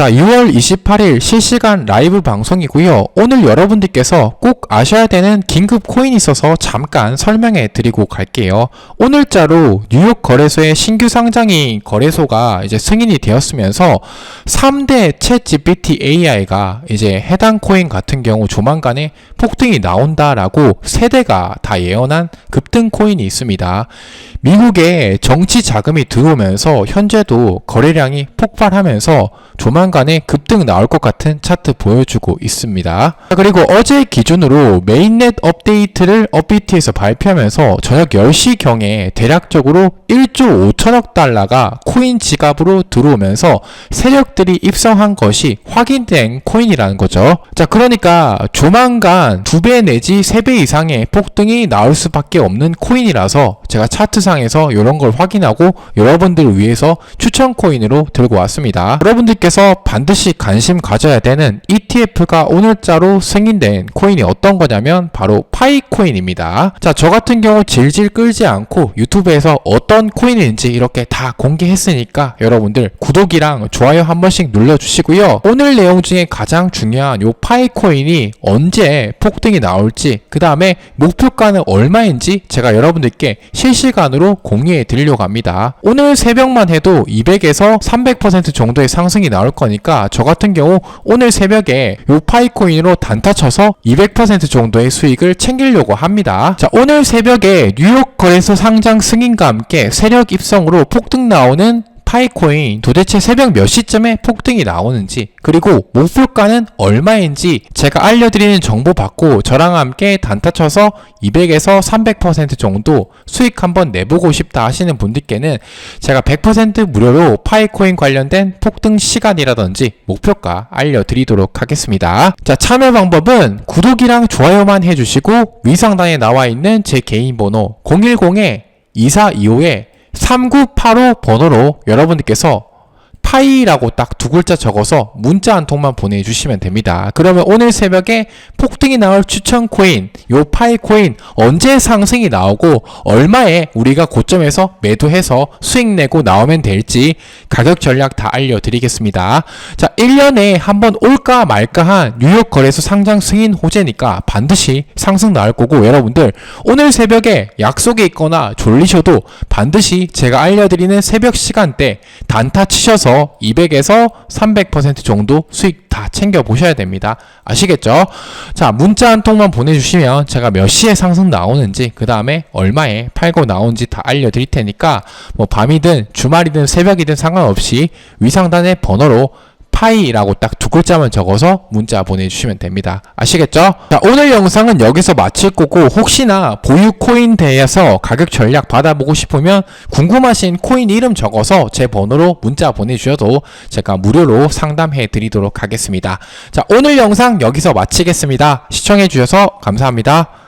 자, 2월 28일 실시간 라이브 방송이고요. 오늘 여러분들께서 꼭 아셔야 되는 긴급 코인이 있어서 잠깐 설명해 드리고 갈게요. 오늘자로 뉴욕 거래소의 신규 상장이 거래소가 이제 승인이 되었으면서 3대 챗 GPT AI가 이제 해당 코인 같은 경우 조만간에 폭등이 나온다라고 세대가 다 예언한 급등 코인이 있습니다. 미국에 정치 자금이 들어오면서 현재도 거래량이 폭발하면서 조만간에 급등 나올 것 같은 차트 보여주고 있습니다. 그리고 어제 기준으로 메인넷 업데이트를 업비트에서 발표하면서 저녁 10시경에 대략적으로 1조 5천억 달러가 코인 지갑으로 들어오면서 세력들이 입성한 것이 확인된 코인이라는 거죠. 자, 그러니까 조만간 2배 내지 3배 이상의 폭등이 나올 수밖에 없는 코인이라서 제가 차트상 에서 이런 걸 확인하고 여러분들을 위해서 추천 코인으로 들고 왔습니다. 여러분들께서 반드시 관심 가져야 되는 ETF가 오늘자로 승인된 코인이 어떤 거냐면 바로 파이 코인입니다. 자, 저 같은 경우 질질 끌지 않고 유튜브에서 어떤 코인인지 이렇게 다 공개했으니까 여러분들 구독이랑 좋아요 한 번씩 눌러주시고요. 오늘 내용 중에 가장 중요한 요 파이 코인이 언제 폭등이 나올지 그 다음에 목표가는 얼마인지 제가 여러분들께 실시간으로 공유해 드리려고 합니다. 오늘 새벽만 해도 200에서 300% 정도의 상승이 나올 거니까 저 같은 경우 오늘 새벽에 요 파이코인으로 단타 쳐서 200% 정도의 수익을 챙기려고 합니다. 자, 오늘 새벽에 뉴욕 거래소 상장 승인과 함께 세력 입성으로 폭등 나오는 파이코인 도대체 새벽 몇 시쯤에 폭등이 나오는지 그리고 목표가는 얼마인지 제가 알려드리는 정보 받고 저랑 함께 단타 쳐서 200에서 300% 정도 수익 한번 내보고 싶다 하시는 분들께는 제가 100% 무료로 파이코인 관련된 폭등 시간이라든지 목표가 알려드리도록 하겠습니다. 자 참여 방법은 구독이랑 좋아요만 해주시고 위상단에 나와 있는 제 개인 번호 010에 2425에 3985 번호로 여러분들께서 파이라고 딱 두 글자 적어서 문자 한 통만 보내주시면 됩니다. 그러면 오늘 새벽에 폭등이 나올 추천 코인, 요 파이 코인 언제 상승이 나오고 얼마에 우리가 고점에서 매도해서 수익 내고 나오면 될지 가격 전략 다 알려드리겠습니다. 자, 1년에 한 번 올까 말까 한 뉴욕 거래소 상장 승인 호재니까 반드시 상승 나올 거고 여러분들 오늘 새벽에 약속에 있거나 졸리셔도 반드시 제가 알려드리는 새벽 시간대 단타 치셔서 200에서 300% 정도 수익 다 챙겨 보셔야 됩니다. 아시겠죠? 자, 문자 한 통만 보내주시면 제가 몇 시에 상승 나오는지, 그 다음에 얼마에 팔고 나오는지 다 알려드릴 테니까, 뭐 밤이든 주말이든 새벽이든 상관없이 위상단의 번호로 파이라고 딱 두 글자만 적어서 문자 보내주시면 됩니다. 아시겠죠? 자, 오늘 영상은 여기서 마칠 거고 혹시나 보유 코인 대해서 가격 전략 받아보고 싶으면 궁금하신 코인 이름 적어서 제 번호로 문자 보내주셔도 제가 무료로 상담해 드리도록 하겠습니다. 자, 오늘 영상 여기서 마치겠습니다. 시청해 주셔서 감사합니다.